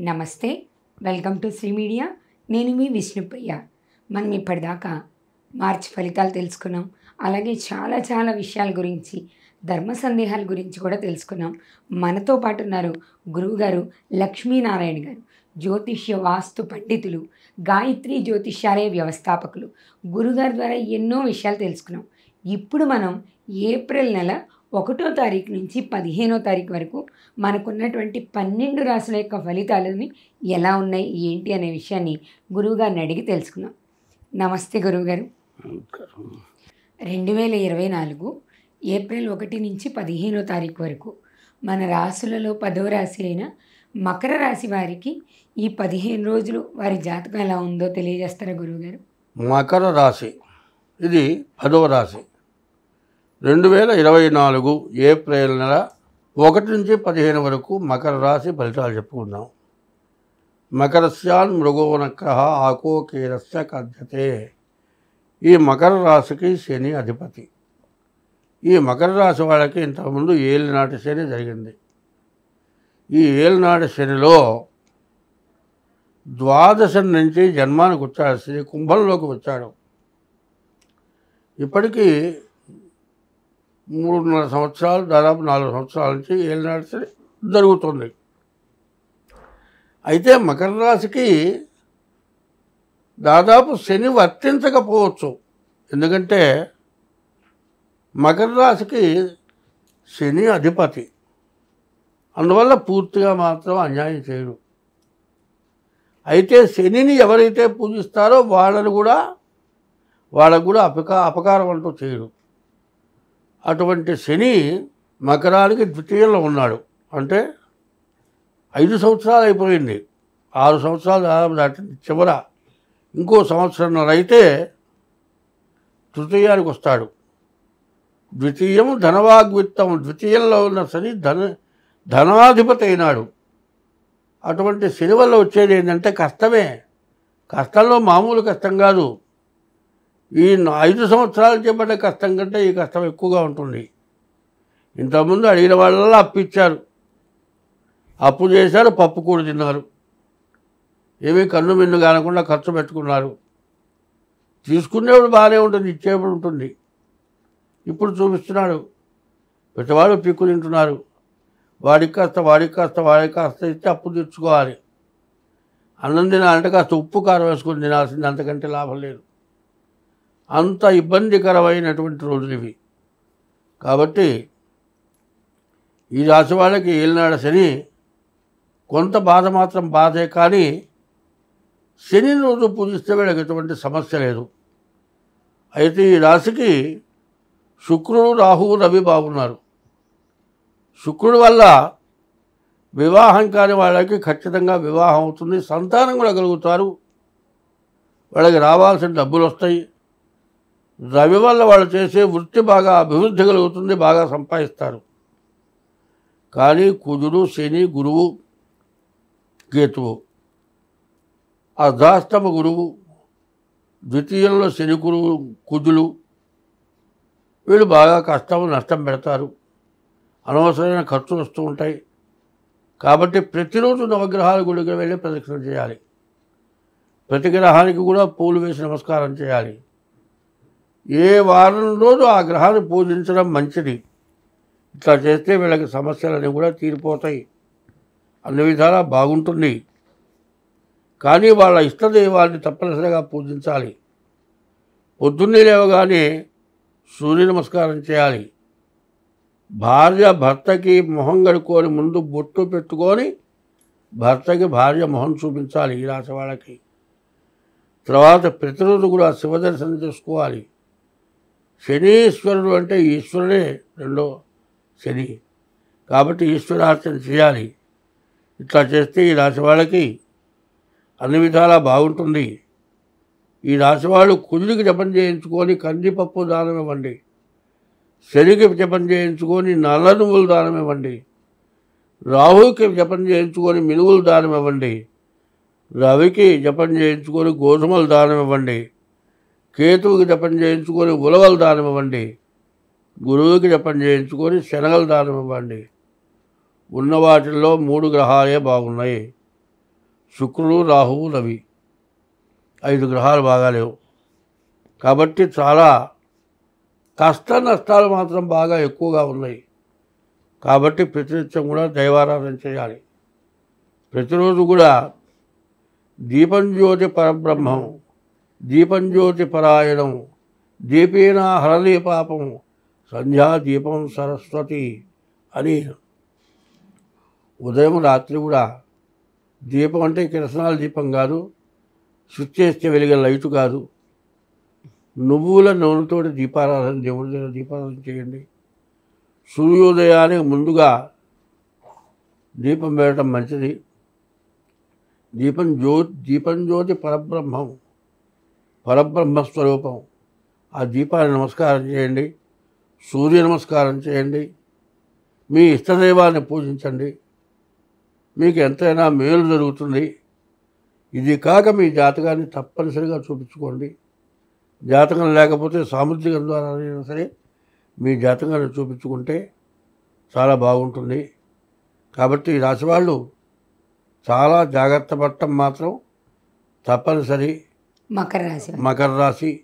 నమస్తే welcome to Shri media. నేను మీ విష్ణుప్రియ. మనం ఇప్పటిదాకా మార్చి ఫలితాలు తెలుసుకున్నాం. అలాగే చాలా చాలా విషయాల గురించి ధర్మ సందేహాల గురించి కూడా తెలుసుకున్నాం. మనతో పాటు ఉన్నారు గురువుగారు లక్ష్మీనారాయణ గారు జ్యోతిష్య వాస్తు పండితులు గాయత్రి జ్యోతిష్యాలయ వ్యవస్థాపకులు. గురుగారి ద్వారా ఎన్నో విషయాలు తెలుసుకున్నాం. ఇప్పుడు మనం ఏప్రిల్ నెల ఒకటో తారీఖు నుంచి పదిహేనో తారీఖు వరకు మనకున్నటువంటి పన్నెండు రాసుల యొక్క ఫలితాలని ఎలా ఉన్నాయి ఏంటి అనే విషయాన్ని గురువుగారిని అడిగి తెలుసుకుందాం. నమస్తే గురువుగారు. రెండు వేల ఇరవై నాలుగు ఏప్రిల్ ఒకటి నుంచి పదిహేనో తారీఖు వరకు మన రాసులలో పదో రాశి అయిన మకర రాశి వారికి ఈ పదిహేను రోజులు వారి జాతకం ఎలా ఉందో తెలియజేస్తారా గురువుగారు? మకర రాశి. ఇది పదవ రాశి. రెండు వేల ఇరవై నాలుగు ఏప్రిల్ నెల ఒకటి నుంచి పదిహేను వరకు మకర రాశి ఫలితాలు చెప్పుకుందాం. మకరస్యాన్ మృగోనక ఆకోకీరస్య కథ్యతే. ఈ మకర రాశికి శని అధిపతి. ఈ మకర రాశి వాళ్ళకి ఇంతకుముందు ఏలినాటి శని జరిగింది. ఈ ఏలినాటి శనిలో ద్వాదశం నుంచి జన్మానికి వచ్చాడు శ్రీ కుంభంలోకి వచ్చాడు. ఇప్పటికీ మూడున్నర సంవత్సరాలు దాదాపు నాలుగు సంవత్సరాల నుంచి ఏలినాటి నడిచి జరుగుతుంది. అయితే మకర రాశికి దాదాపు శని వర్తించకపోవచ్చు. ఎందుకంటే మకర రాశికి శని అధిపతి. అందువల్ల పూర్తిగా మాత్రం అన్యాయం చేయడు. అయితే శనిని ఎవరైతే పూజిస్తారో వాళ్ళని కూడా వాళ్ళకు కూడా అపకా అపకారం అంటూ చేయడు అటువంటి శని మకరానికి ద్వితీయంలో ఉన్నాడు. అంటే ఐదు సంవత్సరాలు అయిపోయింది. ఆరు సంవత్సరాలు దాటి దాటింది చివర. ఇంకో సంవత్సరంలో అయితే తృతీయానికి వస్తాడు. ద్వితీయం ధనవాగ్విత్తం. ద్వితీయంలో ఉన్న శని ధన ధనాధిపతి అయినాడు. అటువంటి శని వల్ల వచ్చేది ఏంటంటే కష్టమే. కష్టంలో మామూలు కష్టం కాదు. ఈ ఐదు సంవత్సరాలు చేపట్టే కష్టం కంటే ఈ కష్టం ఎక్కువగా ఉంటుంది. ఇంతకుముందు అడిగిన వాళ్ళ అప్పు ఇచ్చారు. అప్పు చేశారు పప్పు కూడ తిన్నారు. ఏమీ కన్ను మిన్ను కానకుండా ఖర్చు పెట్టుకున్నారు. తీసుకునేప్పుడు బాగానే ఉంటుంది ఇచ్చేప్పుడు ఉంటుంది. ఇప్పుడు చూపిస్తున్నాడు. ప్రతివాడు పిక్కు తింటున్నారు. వాడికి కాస్త వాడికి కాస్త వాడికి కాస్త ఇస్తే అప్పు తీర్చుకోవాలి. అన్నం తినాలంటే కాస్త ఉప్పు కారం వేసుకొని తినాల్సింది అంతకంటే లాభం లేదు. అంత ఇబ్బందికరమైనటువంటి రోజులు ఇవి. కాబట్టి ఈ రాశి వాళ్ళకి ఏలినాడ శని కొంత బాధ మాత్రం బాధే కానీ శని రోజు పూజిస్తే వీళ్ళకి ఎటువంటి సమస్య లేదు. అయితే ఈ రాశికి శుక్రుడు రాహువు రవి బాగున్నారు. శుక్రుడి వల్ల వివాహం కాని వాళ్ళకి ఖచ్చితంగా వివాహం అవుతుంది సంతానం కూడా కలుగుతారు. వాళ్ళకి రావాల్సిన డబ్బులు వస్తాయి. రవి వల్ల వాళ్ళు చేసే వృత్తి బాగా అభివృద్ధి కలుగుతుంది బాగా సంపాదిస్తారు. కానీ కుజుడు శని గురువు కేతువు అర్ధాష్టమ గురువు ద్వితీయంలో శని గురువు కుజులు వీళ్ళు బాగా కష్టం నష్టం పెడతారు. అనవసరమైన ఖర్చులు వస్తూ ఉంటాయి. కాబట్టి ప్రతిరోజు నవగ్రహాల గుడికి వెళ్ళి ప్రదక్షిణ చేయాలి. ప్రతి గ్రహానికి కూడా పూలు వేసి నమస్కారం చేయాలి. ఏ వారం రోజు ఆ గ్రహాన్ని పూజించడం మంచిది. ఇట్లా చేస్తే వీళ్ళకి సమస్యలన్నీ కూడా తీరిపోతాయి. అన్ని విధాలా బాగుంటుంది. కానీ వాళ్ళ ఇష్టదైవాన్ని తప్పనిసరిగా పూజించాలి. పొద్దున్నే లేవగానే సూర్య నమస్కారం చేయాలి. భార్య భర్తకి మొహం కడుక్కొని ముందు బొట్టు పెట్టుకొని భర్తకి భార్య మొహం చూపించాలి ఈ రాశి వాళ్ళకి. తర్వాత ప్రతిరోజు కూడా శివ దర్శనం చేసుకోవాలి. శనీశ్వరుడు అంటే ఈశ్వరుడే రెండో శని. కాబట్టి ఈశ్వరార్చన చేయాలి. ఇట్లా చేస్తే ఈ రాశి వాళ్ళకి అన్ని విధాలా బాగుంటుంది. ఈ రాశి వాళ్ళు కుజుడికి జపం చేయించుకొని కందిపప్పు దానం ఇవ్వండి. శనికి జపం చేయించుకొని నల్ల నువ్వులు దానం ఇవ్వండి. రాహుకి జపం చేయించుకొని మినువులు దానం ఇవ్వండి. రవికి జపం చేయించుకొని గోధుమలు దానం ఇవ్వండి. కేతువుకి జపం చేయించుకొని ఉలవలు దానమివ్వండి. గురువుకి జపం చేయించుకొని శనగలు దానమివ్వండి. ఉన్న వాటిల్లో మూడు గ్రహాలే బాగున్నాయి. శుక్రుడు రాహువు రవి. ఐదు గ్రహాలు బాగాలేవు కాబట్టి చాలా కష్ట నష్టాలు మాత్రం బాగా ఎక్కువగా ఉన్నాయి. కాబట్టి ప్రతినిత్యం కూడా దైవారాధన చేయాలి. ప్రతిరోజు కూడా దీపం జ్యోతి పరబ్రహ్మం. దీపంజ్యోతి పరాయణం దీపేన హరలే పాపం సంధ్యా దీపం సరస్వతి అని ఉదయం రాత్రి కూడా దీపం అంటే కిరసనాల దీపం కాదు స్విచ్ చేస్తే వెలిగే లైటు కాదు. నువ్వుల నూనెతోటి దీపారాధన దేవుడి దగ్గర దీపారాధన చేయండి. సూర్యోదయానికి ముందుగా దీపం వేయటం మంచిది. దీపం జ్యో దీపం జ్యోతి పరబ్రహ్మం. పరబ్రహ్మ స్వరూపం. ఆ దీపాన్ని నమస్కారం చేయండి. సూర్య నమస్కారం చేయండి. మీ ఇష్టదైవాన్ని పూజించండి. మీకు ఎంతైనా మేలు జరుగుతుంది. ఇది కాక మీ జాతకాన్ని తప్పనిసరిగా చూపించుకోండి. జాతకం లేకపోతే సాముద్రికం ద్వారా అయినా సరే మీ జాతకాన్ని చూపించుకుంటే చాలా బాగుంటుంది. కాబట్టి ఈ వాళ్ళు చాలా జాగ్రత్త పడటం మాత్రం తప్పనిసరి. మకర రాశి. మకర రాశి.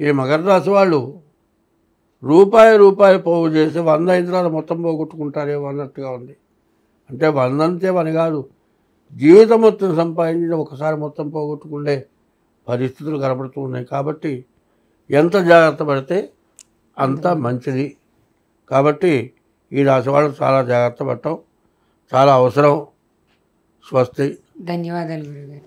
ఈ మకర రాశి వాళ్ళు రూపాయి రూపాయి పోగు చేసి వంద ఇంద్రాలు మొత్తం పోగొట్టుకుంటారేమో అన్నట్టుగా ఉంది. అంటే వంద అంతే పని కాదు. జీవితం మొత్తం సంపాదించి ఒకసారి మొత్తం పోగొట్టుకునే పరిస్థితులు కనబడుతూ ఉన్నాయి. కాబట్టి ఎంత జాగ్రత్త పడితే అంత మంచిది. కాబట్టి ఈ రాశి వాళ్ళు చాలా జాగ్రత్త పడటం చాలా అవసరం. స్వస్తి. ధన్యవాదాలు గురుగారు.